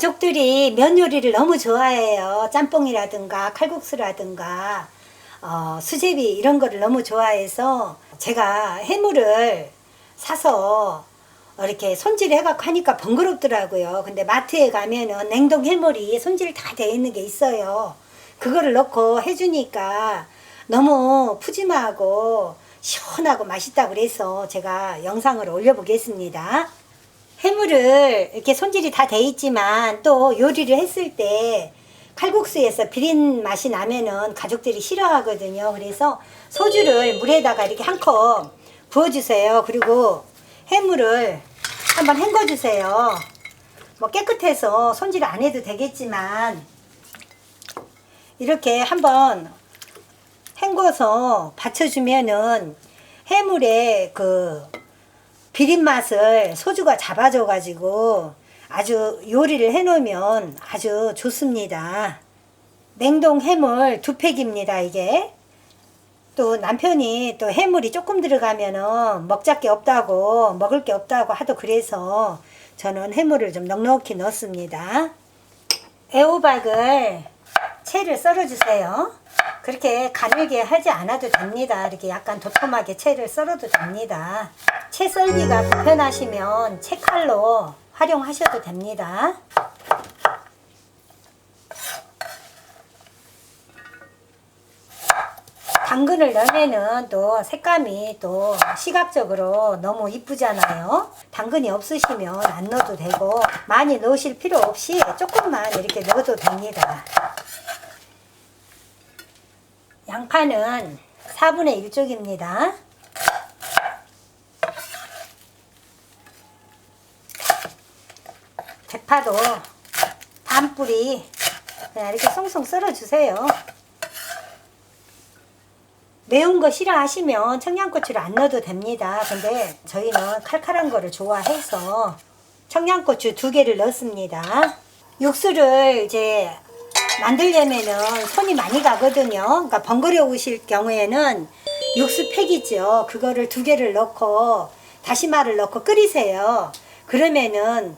가족들이 면 요리를 너무 좋아해요. 짬뽕이라든가 칼국수라든가 어, 수제비 이런 거를 너무 좋아해서 제가 해물을 사서 이렇게 손질해갖고 하니까 번거롭더라고요. 근데 마트에 가면은 냉동 해물이 손질 다 돼 있는 게 있어요. 그거를 넣고 해주니까 너무 푸짐하고 시원하고 맛있다고 그래서 제가 영상을 올려보겠습니다. 해물을 이렇게 손질이 다 돼 있지만 또 요리를 했을 때 칼국수에서 비린 맛이 나면은 가족들이 싫어하거든요. 그래서 소주를 물에다가 이렇게 한 컵 부어주세요. 그리고 해물을 한번 헹궈주세요. 뭐 깨끗해서 손질 안 해도 되겠지만 이렇게 한번 헹궈서 받쳐주면은 해물의 그 비린 맛을 소주가 잡아줘가지고 아주 요리를 해놓으면 아주 좋습니다. 냉동 해물 두 팩입니다, 이게. 또 남편이 또 해물이 조금 들어가면은 먹잘 게 없다고, 먹을 게 없다고 하도 그래서 저는 해물을 좀 넉넉히 넣습니다. 애호박을 채를 썰어주세요. 그렇게 가늘게 하지 않아도 됩니다. 이렇게 약간 도톰하게 채를 썰어도 됩니다. 채 썰기가 불편하시면 채칼로 활용하셔도 됩니다. 당근을 넣으면은 또 색감이 또 시각적으로 너무 이쁘잖아요. 당근이 없으시면 안 넣어도 되고 많이 넣으실 필요 없이 조금만 이렇게 넣어도 됩니다. 양파는 4분의 1쪽입니다. 대파도 반 뿌리 그냥 이렇게 송송 썰어주세요. 매운 거 싫어하시면 청양고추를 안 넣어도 됩니다. 근데 저희는 칼칼한 거를 좋아해서 청양고추 두 개를 넣습니다. 육수를 이제 만들려면은 손이 많이 가거든요. 그러니까 번거로우실 경우에는 육수 팩이죠. 그거를 두 개를 넣고 다시마를 넣고 끓이세요. 그러면은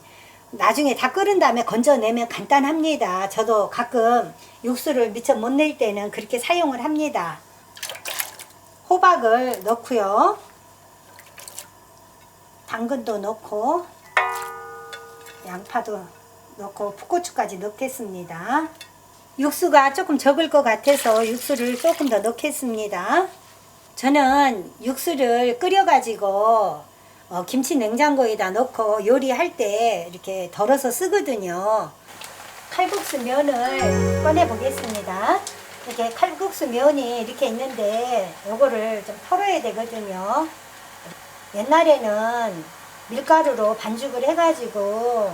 나중에 다 끓은 다음에 건져내면 간단합니다. 저도 가끔 육수를 미처 못 낼 때는 그렇게 사용을 합니다. 호박을 넣고요. 당근도 넣고 양파도 넣고 풋고추까지 넣겠습니다. 육수가 조금 적을 것 같아서 육수를 조금 더 넣겠습니다. 저는 육수를 끓여가지고 어, 김치 냉장고에다 넣고 요리할 때 이렇게 덜어서 쓰거든요. 칼국수 면을 꺼내 보겠습니다. 이렇게 칼국수 면이 이렇게 있는데 요거를 좀 털어야 되거든요. 옛날에는 밀가루로 반죽을 해가지고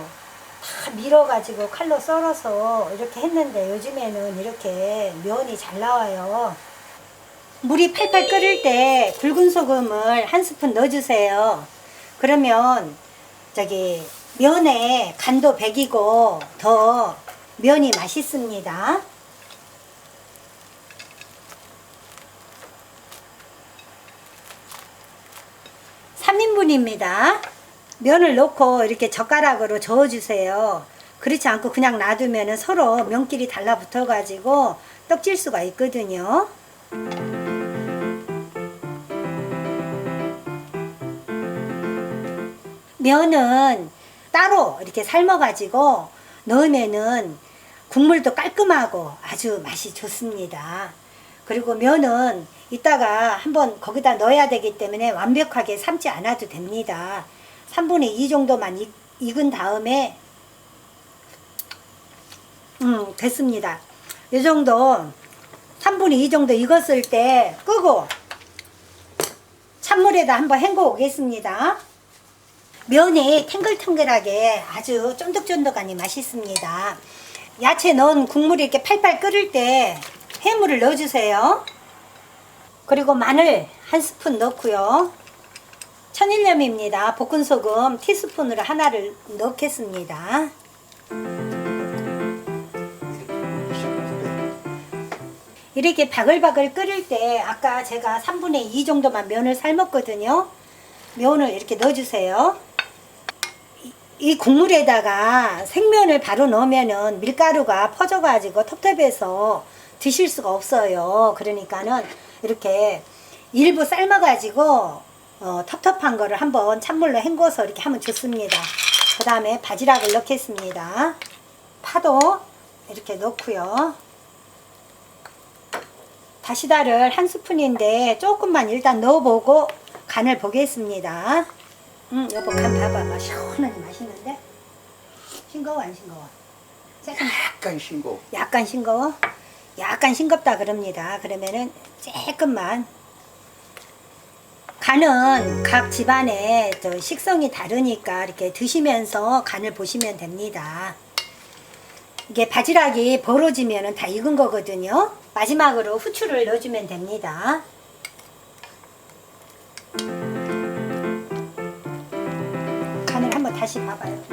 다 밀어가지고 칼로 썰어서 이렇게 했는데 요즘에는 이렇게 면이 잘 나와요. 물이 팔팔 끓을 때 굵은 소금을 한 스푼 넣어주세요. 그러면 저기 면에 간도 배기고 더 면이 맛있습니다. 3인분입니다. 면을 넣고 이렇게 젓가락으로 저어주세요. 그렇지 않고 그냥 놔두면 서로 면끼리 달라붙어 가지고 떡질 수가 있거든요. 면은 따로 이렇게 삶아 가지고 넣으면은 국물도 깔끔하고 아주 맛이 좋습니다. 그리고 면은 이따가 한번 거기다 넣어야 되기 때문에 완벽하게 삶지 않아도 됩니다. 3분의 2 정도만 익, 익은 다음에 음 됐습니다. 이 정도 3분의 2 정도 익었을 때 끄고 찬물에다 한번 헹궈 오겠습니다. 면이 탱글탱글하게 아주 쫀득쫀득하니 맛있습니다. 야채 넣은 국물이 이렇게 팔팔 끓을 때 해물을 넣어주세요. 그리고 마늘 한 스푼 넣고요. 천일염입니다. 볶은 소금 티스푼으로 하나를 넣겠습니다. 이렇게 바글바글 끓일 때 아까 제가 3분의 2 정도만 면을 삶았거든요. 면을 이렇게 넣어주세요. 이 국물에다가 생면을 바로 넣으면은 밀가루가 퍼져가지고 텁텁해서 드실 수가 없어요. 그러니까는 이렇게 일부 삶아가지고 어, 텁텁한 거를 한번 찬물로 헹궈서 이렇게 하면 좋습니다. 그 다음에 바지락을 넣겠습니다. 파도 이렇게 넣고요. 다시다를 한 스푼인데 조금만 일단 넣어보고 간을 보겠습니다. 음, 여보 간 봐봐봐. 시원하게 맛있는데? 싱거워 안 싱거워? 약간 싱거. 약간 싱거워? 약간 싱겁다 그럽니다. 그러면은 조금만 간은 각 집안의 저 식성이 다르니까 이렇게 드시면서 간을 보시면 됩니다. 이게 바지락이 벌어지면은 다 익은 거거든요. 마지막으로 후추를 넣어주면 됩니다. 간을 한번 다시 봐봐요.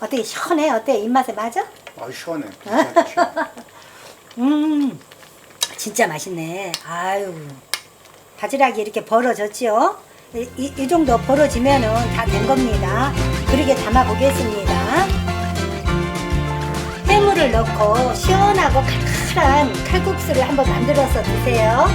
어때 시원해? 어때 입맛에 맞아? 아 시원해. 음, 진짜 맛있네. 아유, 바지락이 이렇게 벌어졌지요? 이, 이, 이 정도 벌어지면은 다 된 겁니다. 그렇게 담아 보겠습니다. 해물을 넣고 시원하고 칼칼한 칼국수를 한번 만들어서 드세요.